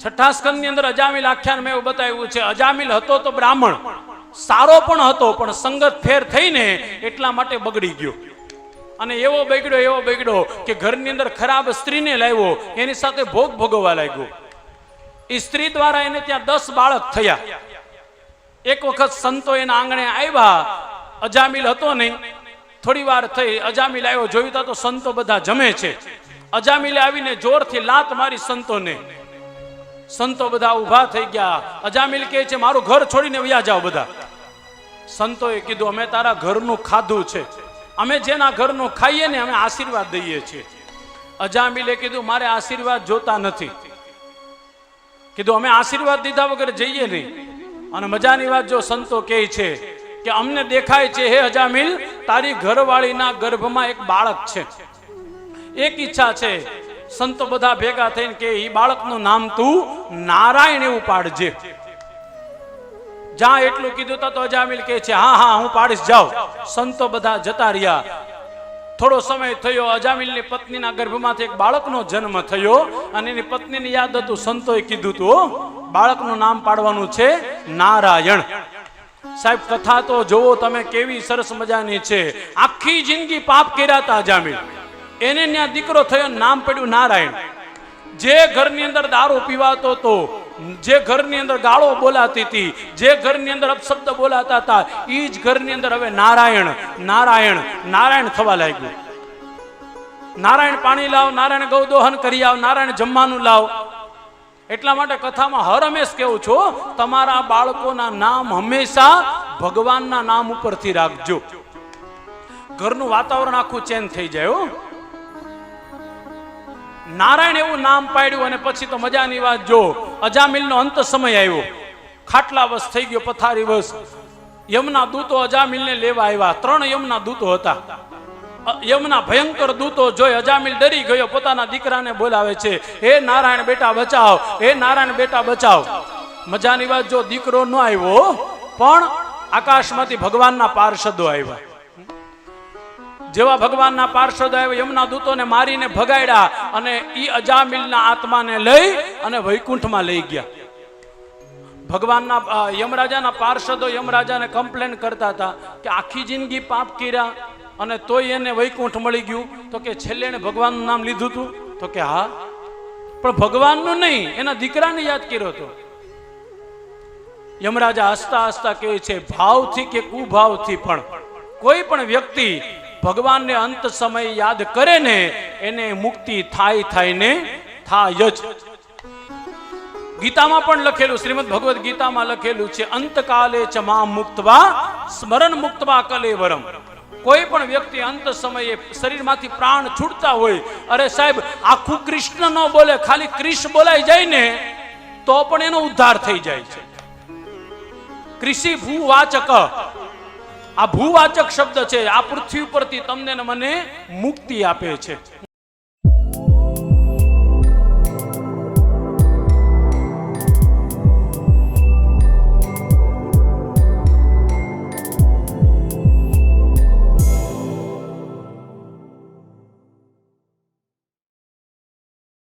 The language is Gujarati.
છઠ્ઠા સ્કંદની અંદર અજામિલ આખ્યાન મેં બતાવ્યું છે, અજામિલ હતો તો બ્રાહ્મણ. સારો પણ હતો, પણ સંગત ફેર થઈને એટલા માટે બગડી ગયો. અને એવો બગડ્યો એવો બગડ્યો કે ઘરની અંદર ખરાબ સ્ત્રીને લાવ્યો, એની સાથે ભોગ ભોગવવા લાગ્યો. એ સ્ત્રી દ્વારા એને ત્યાં દસ બાળક થયા. એક વખત સંતો એના આંગણે આવ્યા, અજામિલ હતો નહીં. થોડી વાર થઈ, અજામિલ આવ્યો, જોયું તો સંતો બધા જમે છે. અજામિલે આવીને જોરથી લાત મારી સંતોને. સંતો બધા ઊભા થઈ ગયા. અજામિલ કહે છે, મારું ઘર છોડીને વ્યા જાઓ બધા. સંતોએ કીધું, અમે તારા ઘરનું ખાધું છે. અમે જેના ઘરનું ખાઈએ ને અમે આશીર્વાદ દઈએ છીએ. અજામિલે કીધું, મારે આશીર્વાદ જોતા નથી. કીધું, અમે આશીર્વાદ દીધા વગર જઈએ નહીં. અને મજાની વાત જો સંતો કહે છે કે, અમને દેખાય છે, હે અજામિલ તારી ઘરવાળીના ગર્ભમાં એક બાળક છે. એક ઈચ્છા છે સંતો બધા ભેગા થઈને કે એ બાળકનું નામ તું નારાયણ એવું પાડજે. જ્યાં એટલું કીધું તા અજામિલ કે છે, હા હા, હું પાડીશ જાઉં સંતો બધા જતા રહ્યા. થોડો સમય થયો અજામિલની પત્નીના ગર્ભમાંથી એક બાળકનો જન્મ થયો અને એની પત્નીને યાદ હતું, સંતોએ કીધું તું બાળકનું નામ પાડવાનું છે નારાયણ. સાહેબ, કથા તો જોવો તમે કેવી સરસ મજાની છે. આખી જિંદગી પાપ કર્યા હતા અજામિલ એને ત્યાં દીકરો થયો નામ પડ્યું નારાયણ. જે ઘરની અંદર દારૂ પીવાતો હતો, જે ઘરની અંદર ગાળો બોલાતી હતી, જે ઘરની અંદર અપશબ્દ બોલાતા હતા એ જ ઘરની અંદર હવે નારાયણ નારાયણ નારાયણ થવા લાગ્યું. નારાયણ પાણી લાવ, નારાયણ ગૌદોહન કરી આવ, નારાયણ જમવાનું લાવ. એટલા માટે કથામાં હર હંમેશ કેવું છું, તમારા બાળકોના નામ હંમેશા ભગવાનના નામ ઉપરથી રાખજો. ઘરનું વાતાવરણ આખું ચેન્જ થઈ જાય નારાયણ એવું નામ પાડ્યું અને પછી તો મજાની વાત જો, અજામિલનો અંત સમય આવ્યો. ખાટલા વસ થઈ ગયો, પથારી વસ. યમના દૂતો અજામિલને લેવા આવ્યા. ત્રણ યમના દૂતો હતા. યમના ભયંકર દૂતો જોઈ અજામિલ ડરી ગયો. પોતાના દીકરાને બોલાવે છે, હે નારાયણ બેટા, બચાવ. હે નારાયણ બેટા, બચાવ. મજાની વાત જો, દીકરો ન આવ્યો, પણ આકાશમાંથી ભગવાનના પાર્ષદો આવ્યા. જેવા ભગવાનના પાર્ષદ આવ્યા, યમના દૂતોને મારીને ભગાડ્યા અને ઈ અજામિલના આત્માને લઈ અને વૈકુંઠમાં લઈ ગયા. ભગવાનના યમરાજાના પાર્ષદો યમરાજાને કમ્પ્લેન કરતા હતા કે આખી જિંદગી પાપ કર્યા અને તોય એને વૈકુંઠ મળી ગયું. તો કે છેલ્લે એને ભગવાનનું નામ લીધું હતું તો કે હા. પણ ભગવાનનું નહીં, એના દીકરાને યાદ કર્યો હતો. યમરાજા હસતા હસતા કહે છે, ભાવથી કે કુભાવથી પણ. કોઈ પણ વ્યક્તિ ભગવાનને અંત સમય યાદ કરે ને એને મુક્તિ થાય થાય ને થાય જ. ગીતામાં પણ લખેલું, શ્રીમદ ભગવદ્ ગીતામાં લખેલું છે, અંતકાલે ચ મામ મુક્તવા, સ્મરણ મુક્તવા કલેવરમ. કોઈ પણ વ્યક્તિ અંત સમયે શરીરમાંથી પ્રાણ છૂટતા હોય, અરે સાહેબ, આખું કૃષ્ણ ન બોલે, ખાલી ક્રિશ બોલાઈ જાય ને તો પણ એનો ઉદ્ધાર થઈ જાય છે. કૃષિ ભૂવાચક આ ભૂવાચક શબ્દ છે. આ પૃથ્વી પરથી તમને મને મુક્તિ આપે છે.